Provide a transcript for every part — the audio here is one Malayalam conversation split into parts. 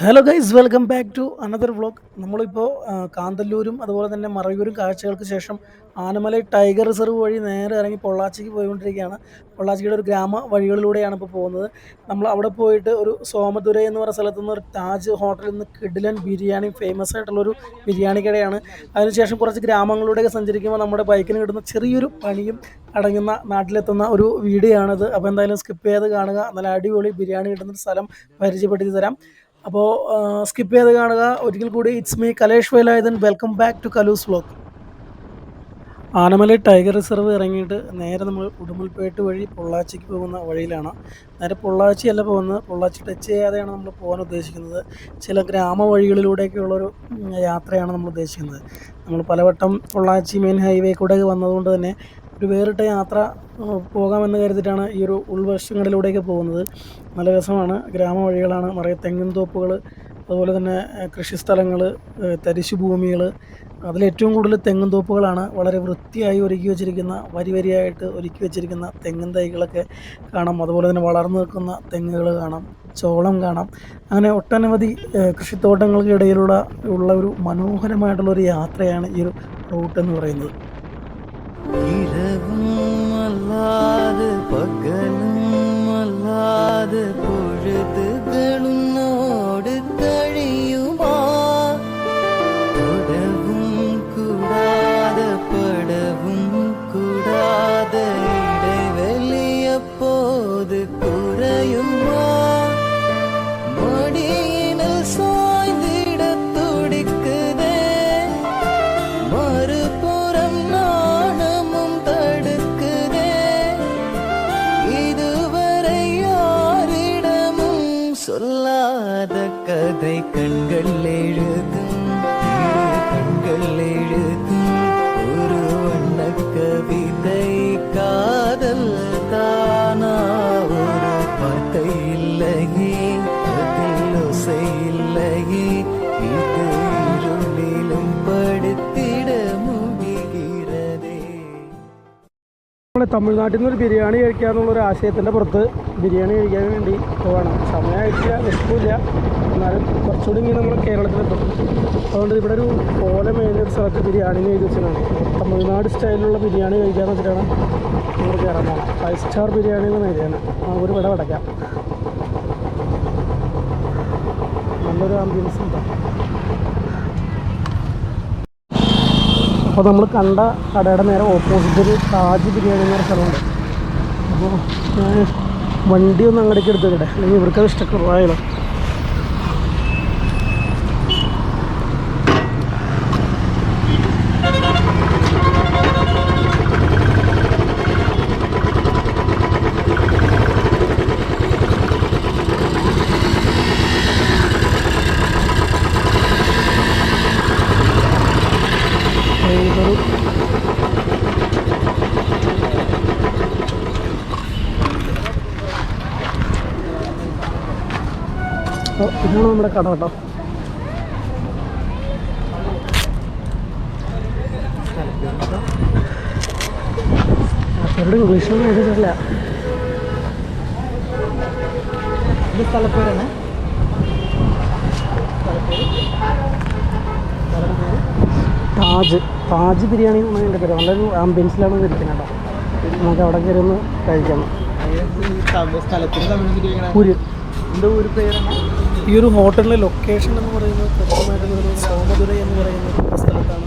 Hello guys welcome back to another vlog നമ്മളിപ്പോൾ കാന്തല്ലൂരും അതുപോലെ തന്നെ മറയൂരും കാഴ്ചകൾക്ക് ശേഷം ആനമല ടൈഗർ റിസർവ് വഴി നേരെ ഇറങ്ങി പൊള്ളാച്ചിക്ക് പോയിക്കൊണ്ടിരിക്കുകയാണ്. പൊള്ളാച്ചിയുടെ ഒരു ഗ്രാമ വഴികളിലൂടെയാണ് ഇപ്പോൾ പോകുന്നത്. നമ്മൾ അവിടെ പോയിട്ട് ഒരു സോമദുര എന്ന് പറയുന്ന സ്ഥലത്തു നിന്ന് ഒരു താജ് ഹോട്ടലിൽ നിന്ന് കിഡിലൻ ബിരിയാണി ഫേമസ് ആയിട്ടുള്ളൊരു ബിരിയാണി കടയാണ്. അതിനുശേഷം കുറച്ച് ഗ്രാമങ്ങളിലൂടെയൊക്കെ സഞ്ചരിക്കുമ്പോൾ നമ്മുടെ ബൈക്കിന് കിട്ടുന്ന ചെറിയൊരു പണിയും അടങ്ങുന്ന നാട്ടിലെത്തുന്ന ഒരു വീഡിയോ ആണിത് അപ്പോൾ എന്തായാലും സ്കിപ്പ് ചെയ്ത് കാണുക. നല്ല അടിപൊളി ബിരിയാണി കിട്ടുന്ന സ്ഥലം പരിചയപ്പെടുത്തി തരാം. അപ്പോൾ സ്കിപ്പ് ചെയ്ത് കാണുക. ഒരിക്കൽ കൂടി it's me Kalesh Velayudhan. Welcome back to Kalu's vlog Anamala tiger reserve ഇറങ്ങിയിട്ട് നേരെ നമ്മൾ ഉടുമ്പൽപേട്ട് വഴി പൊള്ളാച്ചിക്ക് പോകുന്ന വഴിയിലാണ്. നേരെ പൊള്ളാച്ചി അല്ല പോകുന്നത്. പൊള്ളാച്ചി ടച്ച് ചെയ്യാതെയാണ് നമ്മൾ പോകാൻ ഉദ്ദേശിക്കുന്നത്. ചില ഗ്രാമ വഴികളിലൂടെയൊക്കെയുള്ളൊരു യാത്രയാണ് നമ്മൾ ഉദ്ദേശിക്കുന്നത്. നമ്മൾ പലവട്ടം പൊള്ളാച്ചി മെയിൻ ഹൈവേ കൂടെ വന്നതുകൊണ്ട് തന്നെ ഒരു വേറിട്ട യാത്ര പോകാമെന്ന് കരുതിയിട്ടാണ് ഈ ഒരു ഉൾവശങ്ങളിലൂടെയൊക്കെ പോകുന്നത്. നല്ല രസമാണ്. ഗ്രാമവഴികളാണ് മറിയ തെങ്ങിൻ തോപ്പുകൾ അതുപോലെ തന്നെ കൃഷിസ്ഥലങ്ങൾ തരിശു ഭൂമികൾ അതിലേറ്റവും കൂടുതൽ തെങ്ങിൻ തോപ്പുകളാണ് വളരെ വൃത്തിയായി ഒരുക്കി വെച്ചിരിക്കുന്ന വരി വരിയായിട്ട് ഒരുക്കി വെച്ചിരിക്കുന്ന തെങ്ങിൻ തൈകളൊക്കെ കാണാം. അതുപോലെ തന്നെ വളർന്നു നിൽക്കുന്ന തെങ്ങുകൾ കാണാം ചോളം കാണാം. അങ്ങനെ ഒട്ടനവധി കൃഷിത്തോട്ടങ്ങൾക്കിടയിലുള്ള ഉള്ള ഒരു മനോഹരമായിട്ടുള്ള ഒരു യാത്രയാണ് ഈ ഒരു റൂട്ട് എന്ന് പറയുന്നത്. அல்லாது பகலும் அல்லாது பொழுதுகளும் തമിഴ്നാട്ടിൽ നിന്നൊരു ഒരു ബിരിയാണി കഴിക്കാമെന്നുള്ളൊരു ആശയത്തിന്റെ പുറത്ത് ബിരിയാണി കഴിക്കാൻ വേണ്ടി പോവാണ്. സമയമായിട്ടില്ല വിശപ്പില്ല എന്നാലും കുറച്ചുകൂടി ഇങ്ങനെ നമ്മൾ കേരളത്തിലെത്തും അതുകൊണ്ട് ഇവിടെ ഒരു ഓല മേഞ്ഞൊരു സ്ഥലത്ത് ബിരിയാണി എഴുതി വെച്ചതാണ് തമിഴ്നാട് സ്റ്റൈലിലുള്ള ബിരിയാണി കഴിക്കാന്ന് വെച്ചിട്ടാണ് നമ്മൾ കയറാൻ പോകണം ഫൈവ് സ്റ്റാർ ബിരിയാണി എന്ന് എഴുതിയാണ് ഒരു വിട അടയ്ക്കാം നല്ലൊരു ആംബിയൻസ് ഉണ്ട്. അപ്പോൾ നമ്മൾ കണ്ട കടയുടെ നേരെ ഓപ്പോസിറ്റ് ഒരു താജ് ബിരിയാണി എന്നൊരു സ്ഥലമുണ്ട്. അപ്പോൾ ഞാൻ വണ്ടി ഒന്ന് അങ്ങടേക്ക് എടുത്തു വെക്കട്ടെ അല്ലെങ്കിൽ ഇവർക്കത് ഇഷ്ടക്കുറവായാലോ അപ്പോൾ ഇതാണ് നമ്മുടെ കട കേട്ടോ. അവരുടെ ഇംഗ്ലീഷൊന്നും എഴുതിയിട്ടില്ല. ഇത് സ്ഥലപ്പേരാണ്. താജ് താജ് ബിരിയാണി എന്നാണ് എന്റെ പേര് നല്ലൊരു ആംബിയൻസിലാണ് ഇരിക്കുന്നത് കേട്ടോ. നമുക്ക് അവിടെ കയറി ഒന്ന് ഒരു പേരാണ് ഈ ഒരു ഹോട്ടലിലെ ലൊക്കേഷൻ എന്ന് പറയുന്നത് കൃത്യമായിട്ടുള്ള ഒരു സോമദുര എന്ന് പറയുന്ന സ്ഥലത്താണ്.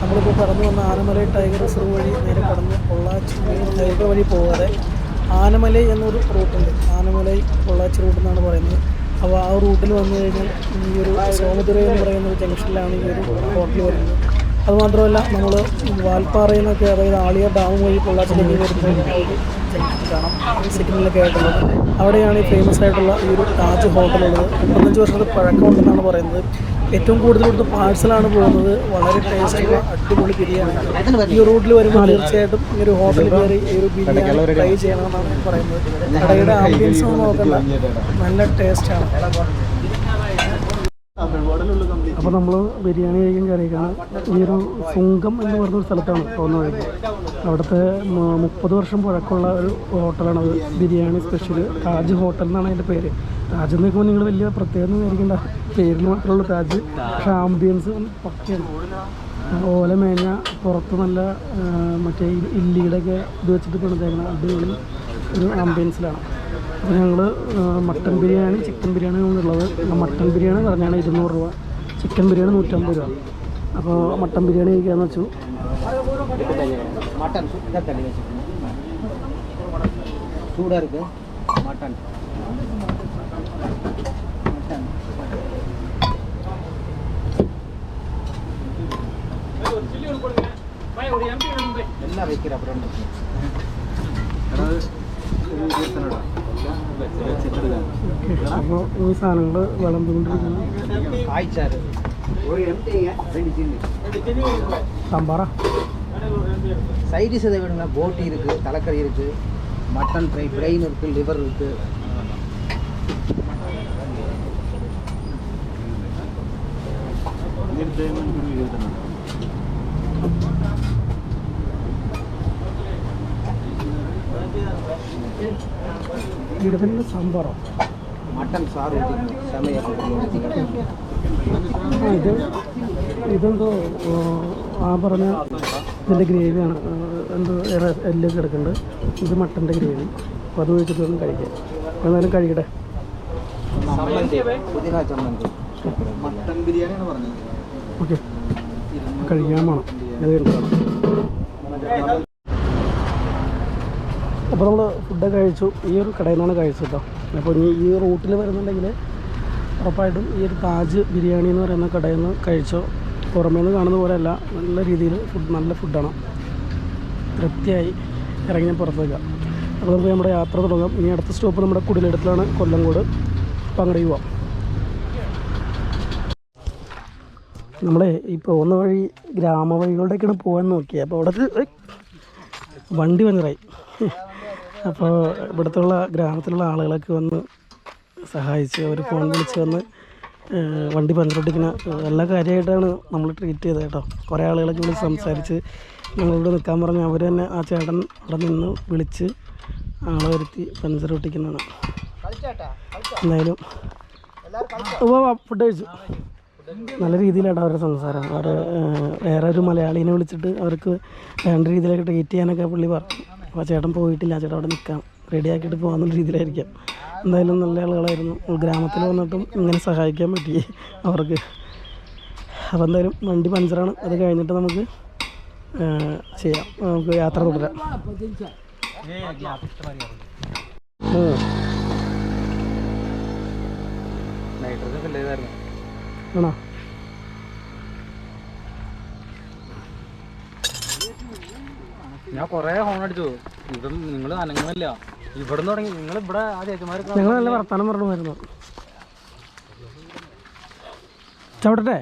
നമ്മളിപ്പോൾ കടന്നു വന്ന ആനമലൈ ടൈഗർ റിസർവ് വഴി നേരെ കടന്ന് പൊള്ളാച്ചി ടൈഗർ വഴി പോകാതെ ആനമലൈ എന്നൊരു റൂട്ടുണ്ട്. ആനമലൈ പൊള്ളാച്ചി റൂട്ട് എന്നാണ് പറയുന്നത്. അപ്പോൾ ആ റൂട്ടിൽ വന്നു കഴിഞ്ഞാൽ ഈ ഒരു സോമദുര എന്ന് പറയുന്ന ഒരു ജംഗ്ഷനിലാണ് ഈ ഒരു ഹോട്ടൽ വരുന്നത്. അതുമാത്രമല്ല നമ്മൾ വാൽപ്പാറയിൽ നിന്നൊക്കെ അതായത് ആളിയ ഡാം വഴി പൊള്ളാച്ചിലേക്ക് വരുമ്പോൾ കാണാം സിറ്റിങ്ങിലൊക്കെ ആയിട്ടുള്ളത് അവിടെയാണ് ഈ ഫേമസ് ആയിട്ടുള്ള ഈ ഒരു താജ് ഹോട്ടലുള്ളത് മുപ്പത്തഞ്ച് വർഷത്തെ പഴക്കമുണ്ടെന്നാണ് പറയുന്നത്. ഏറ്റവും കൂടുതൽ ഇവിടുത്തെ പാഴ്സലാണ് പോകുന്നത്. വളരെ ടേസ്റ്റുള്ള അടിപൊളി ബിരിയാണി. ഈ റൂട്ടിൽ വരുമ്പോൾ തീർച്ചയായിട്ടും ഈ ഒരു ഹോട്ടലിൽ കയറി ഈ ഒരു ബിരിയാണി ട്രൈ ചെയ്യണമെന്നാണ് പറയുന്നത്. കടയുടെ ആംബിയൻസ് ഒന്നും നോക്കണ്ട. നല്ല ടേസ്റ്റാണ് അപ്പോൾ നമ്മൾ ബിരിയാണി കഴിക്കാൻ കയറിയേക്കാണ് ഈ ഒരു സുങ്കം എന്ന് പറഞ്ഞ ഒരു സ്ഥലത്താണ് പോകുന്ന കഴിക്കുന്നത് അവിടുത്തെ മുപ്പത് വർഷം പഴക്കമുള്ള ഒരു ഹോട്ടലാണ് അത്. ബിരിയാണി സ്പെഷ്യൽ താജ് ഹോട്ടൽ എന്നാണ് അതിന്റെ പേര്. താജ് എന്ന് നിൽക്കുമ്പോൾ നിങ്ങൾ വലിയ പ്രത്യേകത വിചാരിക്കേണ്ട. പേരിൽ മാത്രമുള്ള താജ്. പക്ഷേ ആംബിയൻസ് പക്കയാണ്. ഓല മേഞ്ഞ പുറത്ത് നല്ല മറ്റേ ഇല്ലിയുടെ ഇല്ലിയുടെയൊക്കെ ഇത് വെച്ചിട്ട് പണിതേക്കണം അടിപൊളി ഒരു ആംബിയൻസിലാണ് അപ്പോൾ ഞങ്ങൾ മട്ടൻ ബിരിയാണി ചിക്കൻ ബിരിയാണിയാണ് ഉള്ളത് മട്ടൻ ബിരിയാണി പറഞ്ഞാണ് ഇരുന്നൂറ് രൂപ ചിക്കൻ ബിരിയാണി നൂറ്റമ്പത് രൂപ അപ്പോൾ മട്ടൻ ബിരിയാണി കഴിക്കാമെന്ന് വെച്ചു மட்டன் சுத்தம் தள்ளி வச்சுக்கணும் சூடாக இருக்கு மட்டன் மட்டன் எல்லாம் வைக்கிற அப்புறம் അപ്പോൾ ഈ സാധനങ്ങൾ വിളമ്പിക്കൊണ്ടിരിക്കുന്നു காய்ச்சாறு ஒரு எம்டிங்க ரெண்டு சில்லி സാമ്പാറാ சைடிஷ் எதை வேணுங்க போட்டி இருக்கு தலைக்கறி இருக்கு மட்டன் ஃப்ரை பிரெயின் இருக்கு லிவர் இருக்கு ಗಿಡದಿಂದ ಸಾಂಬಾರು ಮಟನ್ ಸಾರು ഇത് ഇതെന്തോ ആ പറഞ്ഞ ഇതിന്റെ ഗ്രേവിയാണ്. എന്തോ എല്ലാം കിടക്കുന്നത് ഇത് മട്ടന്റെ ഗ്രേവി. അപ്പം അത് വെച്ചിട്ട് ഒന്നും കഴിക്കാം എന്നാലും കഴിക്കട്ടെ. ഓക്കെ. കഴിക്കാൻ വേണം അത് കഴിക്കണം അപ്പോൾ നമ്മൾ ഫുഡൊക്കെ കഴിച്ചു. ഈ ഒരു കടയിൽ നിന്നാണ് കഴിച്ചത് കേട്ടോ. അപ്പോൾ ഇനി ഈ റൂട്ടിൽ വരുന്നുണ്ടെങ്കിൽ ഉറപ്പായിട്ടും ഈ ഒരു താജ് ബിരിയാണി എന്ന് പറയുന്ന കടയിൽ നിന്ന് കഴിച്ചോ. പുറമേ നിന്ന് കാണുന്ന പോലെയല്ല നല്ല രീതിയിൽ ഫുഡ് നല്ല ഫുഡാണ്. തൃപ്തിയായി ഇറങ്ങി പുറത്തേക്കാം. അപ്പോൾ നമുക്ക് നമ്മുടെ യാത്ര തുടങ്ങാം. ഇനി അടുത്ത സ്റ്റോപ്പ് നമ്മുടെ കുടിലെടുത്തിലാണ് കൊല്ലംകോട്. അപ്പം അങ്ങോട്ട് പോവാം. നമ്മളെ ഈ പോകുന്ന വഴി ഗ്രാമവഴികളുടെയൊക്കെയാണ് പോകാൻ നോക്കിയത് അപ്പോൾ അവിടെ വണ്ടി പഞ്ചറായി അപ്പോൾ ഇവിടുത്തുള്ള ഗ്രാമത്തിലുള്ള ആളുകളൊക്കെ വന്ന് സഹായിച്ച് അവർ ഫോൺ വിളിച്ച് വന്ന് വണ്ടി പഞ്ചറൊട്ടിക്കുന്ന എല്ലാ കാര്യമായിട്ടാണ് നമ്മൾ ട്രീറ്റ് ചെയ്തത് കേട്ടോ. കുറേ ആളുകളൊക്കെ വിളിച്ച് സംസാരിച്ച് ഞങ്ങളിവിടെ നിൽക്കാൻ പറഞ്ഞ് അവർ തന്നെ ആ ചേട്ടൻ അവിടെ നിന്ന് വിളിച്ച് ആളെ വരുത്തി പഞ്ചർ ഒട്ടിക്കുന്നതാണ്. എന്തായാലും ഫുഡ് കഴിച്ചു. നല്ല രീതിയിലാണ് അവരുടെ സംസാരം. അവർ വേറെ ഒരു മലയാളീനെ വിളിച്ചിട്ട് അവർക്ക് വേണ്ട രീതിയിലൊക്കെ ട്രീറ്റ് ചെയ്യാനൊക്കെ പുള്ളി പറഞ്ഞു. അപ്പോൾ ചേട്ടൻ പോയിട്ടില്ല. ചേട്ടൻ അവിടെ നിൽക്കാം. റെഡിയാക്കിയിട്ട് പോകാമെന്നുള്ള രീതിയിലായിരിക്കാം. എന്തായാലും നല്ല ആളുകളായിരുന്നു. ഗ്രാമത്തിൽ വന്നിട്ടും ഇങ്ങനെ സഹായിക്കാൻ പറ്റി അവർക്ക്. അപ്പോൾ എന്തായാലും വണ്ടി പഞ്ചറാണ് അത് കഴിഞ്ഞിട്ട് നമുക്ക് ചെയ്യാം. നമുക്ക് യാത്ര തുടരാം. ആണോ? ഞാൻ കൊറേ ഹോൺ അടിച്ചു. ഇവിടെ നിങ്ങൾ അനങ്ങുന്നില്ല. ഇവിടെ തുടങ്ങി. നിങ്ങൾ ഇവിടെ ആ ചേച്ചിമാരൊക്കെ ഞങ്ങൾ നല്ല വർത്തമാനം പറഞ്ഞുമായിരുന്നു ചവിട്ടട്ടെ?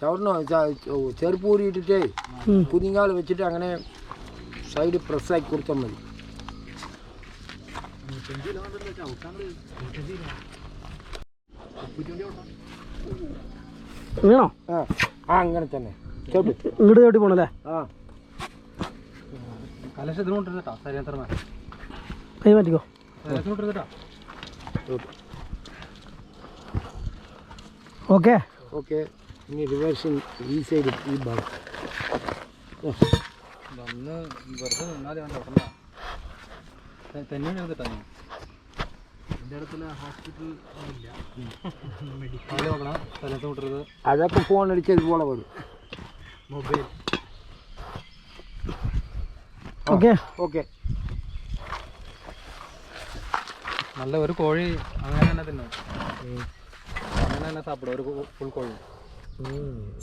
ചവിടണോ ചവിടണം ച- ചെരുപ്പ് ഊരിയിട്ടിട്ട് ഉം. കുതിങ്കാൽ വെച്ചിട്ട് അങ്ങനെ സൈഡ് പ്രസ്സാക്കി കൊടുത്താൽ മതി. വീണോ? ആ അങ്ങനെ തന്നെ. ഇങ്ങോട്ട് ചവിട്ടി പോണല്ലേ? ആ. കൈ മാറ്റിക്കോ. ഓക്കെ. ഓക്കെ. ഇനി റിവേഴ്സ് ഈ സൈഡ് ഈ ഭാഗം. വന്ന് വെറുതെ നിന്നാലേ വേണ്ട തുടർന്ന തന്നെ എഴുതിട്ടാ നീ. എന്റെ അടുത്തുള്ള ഹോസ്പിറ്റൽ ഇല്ല. മെഡിക്കൽ നോക്കണം. സ്ഥലത്ത് വിട്ടരുത് അതൊക്കെ ഫോൺ അടിച്ചത് പോലെ വരും. മൊബൈൽ. ഓക്കെ. ഓക്കെ. നല്ല ഒരു കോഴി അങ്ങനെ തന്നെ തിന്നും. അങ്ങനെ തന്നെ സാപ്പിടും ഒരു ഫുൾ കോഴി.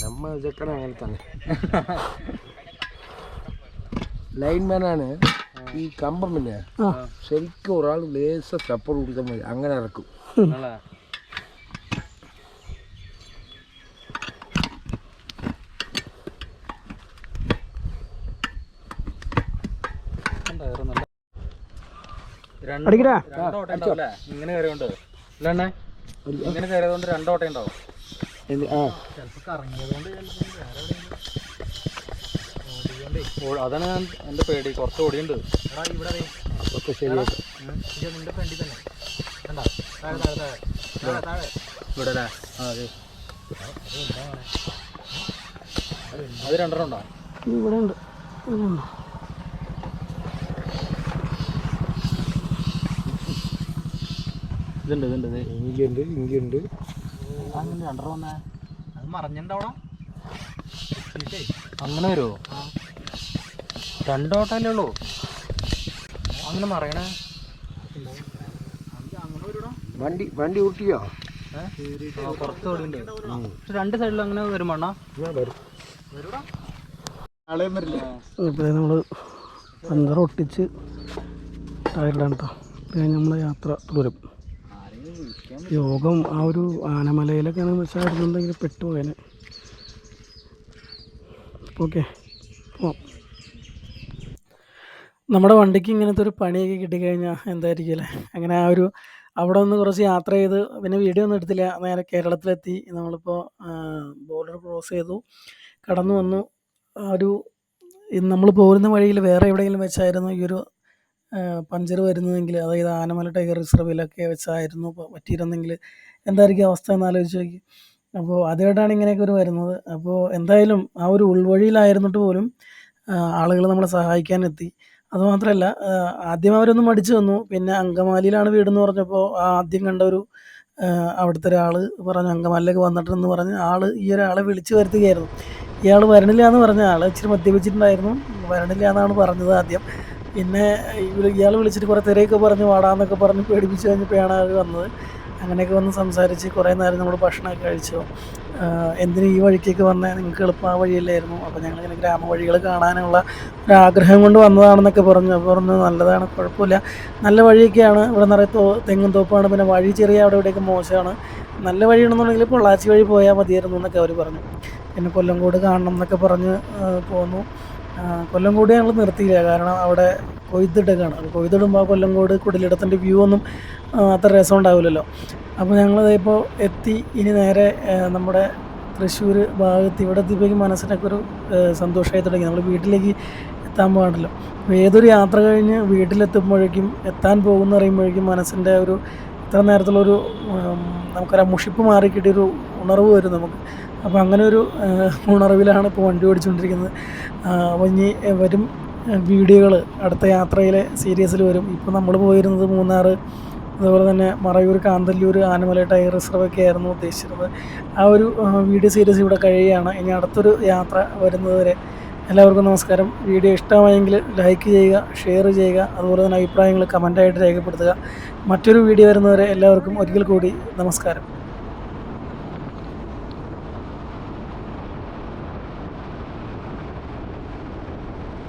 നമ്മ ചെക്കണ അങ്ങനെ തന്നെ. ലൈൻമാനാണ് ഈ കമ്പമില്ലേ ആ. ശരിക്കും ഒരാൾ ലേസ സപ്പോർട്ട് കൊടുത്താൽ മതി. അങ്ങനെ ഇറക്കും അല്ലേ ടയറ് നല്ല രണ്ട് അടിക്കടാ. ഇങ്ങനെ കയറിയോണ്ട്. അല്ലേ അണ്ണേ ഇങ്ങനെ കയറിയതുകൊണ്ട് രണ്ട് ഓട്ടം ഉണ്ടാവും. അതാണ് എന്റെ പേടി. കുറച്ച് ഓടിയുണ്ട്. എടാ ഇവിടെ ദേ. ഒക്കെ ശരിയാക്കാം ഉം. ഇത് നിന്റെ തന്നെ. കണ്ടോ? താഴെ താഴെ താഴെ. താഴെ താഴെ. ഇവിടെ അല്ലേ? അതെ. അത് രണ്ടെണ്ണം ഉണ്ടോ? ഇവിടെ ഉണ്ട്. ഇവിടെ ഉണ്ട്. ഇതുണ്ട് ഇതുണ്ട് ഇത്. ഇങ്ങുണ്ട് ഇങ്ങുണ്ട് അങ്ങനെ രണ്ടെണ്ണം വന്നേ? അത് മറഞ്ഞിട്ടുണ്ടവിടെ അങ്ങനെ വരുമോ രണ്ടോട്ടല്ലേ ഉള്ളൂ. അങ്ങനെ മറയണേ. വണ്ടി വണ്ടി ഊട്ടിയോ? പുറത്ത് ഓടിയുണ്ട് പക്ഷെ രണ്ട് സൈഡിലും അങ്ങനെ വരും നമ്മൾ ഞാൻ വരും. ആളെയും വരില്ല ഇപ്പോൾ നമ്മൾ പഞ്ചർ ഒട്ടിച്ച് ടയറിലാണ് കേട്ടോ പിന്നെ നമ്മളെ യാത്ര തുടരും യോഗം ആ ഒരു ആനമലയിലൊക്കെ വെച്ചായിരുന്നുണ്ടെങ്കിൽ പെട്ടുപോയേനെ. ഓക്കെ പോവാം നമ്മുടെ വണ്ടിക്ക് ഇങ്ങനത്തെ ഒരു പണിയൊക്കെ കിട്ടിക്കഴിഞ്ഞാൽ എന്തായിരിക്കും അല്ലേ? അങ്ങനെ ആ ഒരു അവിടെ നിന്ന് കുറച്ച് യാത്ര ചെയ്ത് പിന്നെ വീഡിയോ ഒന്നും എടുത്തില്ല. നേരെ കേരളത്തിലെത്തി. നമ്മളിപ്പോൾ ബോർഡർ ക്രോസ് ചെയ്തു. കടന്നു വന്നു. ആ ഒരു നമ്മൾ പോകുന്ന വഴിയിൽ വേറെ എവിടെയെങ്കിലും വെച്ചായിരുന്നു ഈ ഒരു പഞ്ചർ വരുന്നതെങ്കിൽ അതായത് ആനമല ടൈഗർ റിസർവിലൊക്കെ വെച്ചായിരുന്നു പറ്റിയിരുന്നെങ്കിൽ എന്തായിരിക്കും അവസ്ഥ എന്ന് ആലോചിച്ച് നോക്കി. അപ്പോൾ ആദ്യമായിട്ടാണ് ഇങ്ങനെയൊക്കെ ഒരു വരുന്നത്. അപ്പോൾ എന്തായാലും ആ ഒരു ഉൾവഴിയിലായിരുന്നിട്ട് പോലും ആളുകൾ നമ്മളെ സഹായിക്കാനെത്തി അതുമാത്രമല്ല ആദ്യം അവരൊന്ന് മടിച്ചു വന്നു. പിന്നെ അങ്കമാലിയിലാണ് വീടെന്ന് പറഞ്ഞപ്പോൾ ആദ്യം കണ്ട ഒരു അവിടുത്തെ ഒരാൾ പറഞ്ഞു അങ്കമാലിലേക്ക് വന്നിട്ടെന്ന് പറഞ്ഞ് ആൾ ഈ ഒരാളെ വിളിച്ചു വരുത്തുകയായിരുന്നു. ഇയാൾ വരണില്ല എന്ന് പറഞ്ഞ ആൾ ഇച്ചിരി മദ്യപിച്ചിട്ടുണ്ടായിരുന്നു. വരണില്ല എന്നാണ് പറഞ്ഞത് ആദ്യം. പിന്നെ ഇയാൾ വിളിച്ചിട്ട് കുറേ തിരയൊക്കെ പറഞ്ഞ് വാടാന്നൊക്കെ പറഞ്ഞ് പേടിപ്പിച്ച് കഴിഞ്ഞപ്പോഴാണ് അവർ വന്നത്. അങ്ങനെയൊക്കെ വന്ന് സംസാരിച്ച് കുറേ നേരം നമ്മൾ ഭക്ഷണമൊക്കെ കഴിച്ചു. എന്തിനും ഈ വഴിക്കൊക്കെ വന്നാൽ നിങ്ങൾക്ക് എളുപ്പം ആ വഴിയല്ലായിരുന്നു. അപ്പോൾ ഞങ്ങളിങ്ങനെ ഗ്രാമവഴികൾ കാണാനുള്ള ഒരു ആഗ്രഹം കൊണ്ട് വന്നതാണെന്നൊക്കെ പറഞ്ഞു. അപ്പോൾ പറഞ്ഞു നല്ലതാണ് കുഴപ്പമില്ല. നല്ല വഴിയൊക്കെയാണ്. ഇവിടെ നിറയെ തോ തെങ്ങും തോപ്പാണ്. പിന്നെ വഴി ചെറിയ അവിടെ ഇവിടെയൊക്കെ മോശമാണ്. നല്ല വഴിയാണെന്നുണ്ടെങ്കിൽ പൊള്ളാച്ചി വഴി പോയാൽ മതിയായിരുന്നു എന്നൊക്കെ അവർ പറഞ്ഞു. പിന്നെ കൊല്ലംകോട് കാണണം എന്നൊക്കെ പറഞ്ഞ് പോന്നു. കൊല്ലംകോട് ഞങ്ങൾ നിർത്തിയില്ല. കാരണം അവിടെ കൊയ്ത്തിട്ടൊക്കെയാണ് അപ്പോൾ കൊയ്ത്തിടുമ്പോൾ കൊല്ലം കൊല്ലംകോട് കുടിലിടത്തിന്റെ വ്യൂ ഒന്നും അത്ര രസം ഉണ്ടാവില്ലല്ലോ. അപ്പോൾ ഞങ്ങൾ ഇപ്പോൾ എത്തി. ഇനി നേരെ നമ്മുടെ തൃശ്ശൂർ ഭാഗത്ത് ഇവിടെ എത്തിയപ്പോഴേക്കും മനസ്സിനൊക്കെ ഒരു സന്തോഷമായി തുടങ്ങി. നമ്മൾ വീട്ടിലേക്ക് എത്താൻ പാടില്ല ഏതൊരു യാത്ര കഴിഞ്ഞ് വീട്ടിലെത്തുമ്പോഴേക്കും എത്താൻ പോകുന്ന പറയുമ്പോഴേക്കും മനസ്സിന്റെ ഒരു ഇത്ര നേരത്തുള്ളൊരു നമുക്കൊരു മുഷിപ്പ് മാറി കിട്ടിയൊരു ഉണർവ് വരും നമുക്ക്. അപ്പോൾ അങ്ങനെ ഒരു ഉണർവിലാണ് ഇപ്പോൾ വണ്ടി ഓടിച്ചുകൊണ്ടിരിക്കുന്നത് അപ്പോൾ ഇനി വരും വീഡിയോകൾ അടുത്ത യാത്രയിലെ സീരീസിൽ വരും. ഇപ്പോൾ നമ്മൾ പോയിരുന്നത് മൂന്നാർ അതുപോലെ തന്നെ മറയൂർ കാന്തല്ലൂർ ആനമല ടൈർ റിസർവ് ഒക്കെ ആയിരുന്നു ഉദ്ദേശിച്ചിരുന്നത്. ആ ഒരു വീഡിയോ സീരീസ് ഇവിടെ കഴിയുകയാണ്. ഇനി അടുത്തൊരു യാത്ര വരുന്നതുവരെ എല്ലാവർക്കും നമസ്കാരം. വീഡിയോ ഇഷ്ടമായെങ്കിൽ ലൈക്ക് ചെയ്യുക ഷെയർ ചെയ്യുക അതുപോലെ തന്നെ അഭിപ്രായങ്ങൾ കമന്റായിട്ട് രേഖപ്പെടുത്തുക. മറ്റൊരു വീഡിയോ വരുന്നവരെ എല്ലാവർക്കും ഒരിക്കൽ കൂടി നമസ്കാരം.